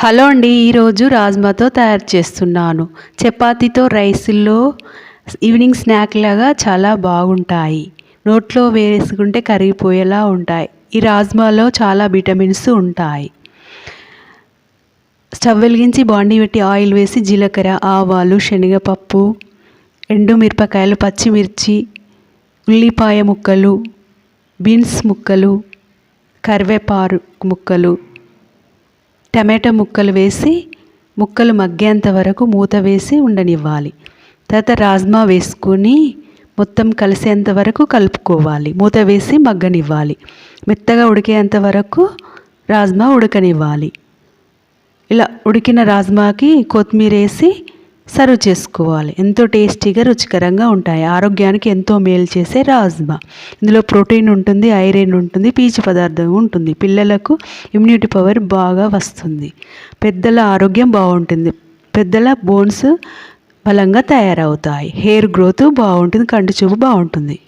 Hello అండి ఈరోజు రాజ్మాతో తయారు చేస్తున్నాను. చపాతీతో రైస్లో ఈవినింగ్ స్నాక్ లాగా చాలా బాగుంటాయి. నోట్లో వేసుకుంటే కరిగిపోయేలా ఉంటాయి. ఈ రాజ్మాలో చాలా విటమిన్స్ ఉంటాయి. స్టవ్ వెలిగించి బాండీ పెట్టి ఆయిల్ వేసి జీలకర్ర ఆవాలు శనగపప్పు ఎండు మిరపకాయలు పచ్చిమిర్చి ఉల్లిపాయ ముక్కలు బీన్స్ ముక్కలు కరివేపారు ముక్కలు టమాటా ముక్కలు వేసి ముక్కలు మగ్గేంత వరకు మూత వేసి ఉండనివ్వాలి. తర్వాత రాజ్మా వేసుకొని మొత్తం కలిసేంత వరకు కలుపుకోవాలి. మూత వేసి మగ్గనివ్వాలి. మెత్తగా ఉడికేంత వరకు రాజ్మా ఉడకనివ్వాలి. ఇలా ఉడికిన రాజ్మాకి కొత్తిమీర వేసి సర్వ్ చేసుకోవాలి. ఎంతో టేస్టీగా రుచికరంగా ఉంటాయి. ఆరోగ్యానికి ఎంతో మేలు చేసే రాజ్మా. ఇందులో ప్రోటీన్ ఉంటుంది ఐరన్ ఉంటుంది పీచు పదార్థం ఉంటుంది. పిల్లలకు ఇమ్యూనిటీ పవర్ బాగా వస్తుంది. పెద్దల ఆరోగ్యం బాగుంటుంది. పెద్దల బోన్స్ బలంగా తయారవుతాయి. హెయిర్ గ్రోత్ బాగుంటుంది కంటి చూపు బాగుంటుంది.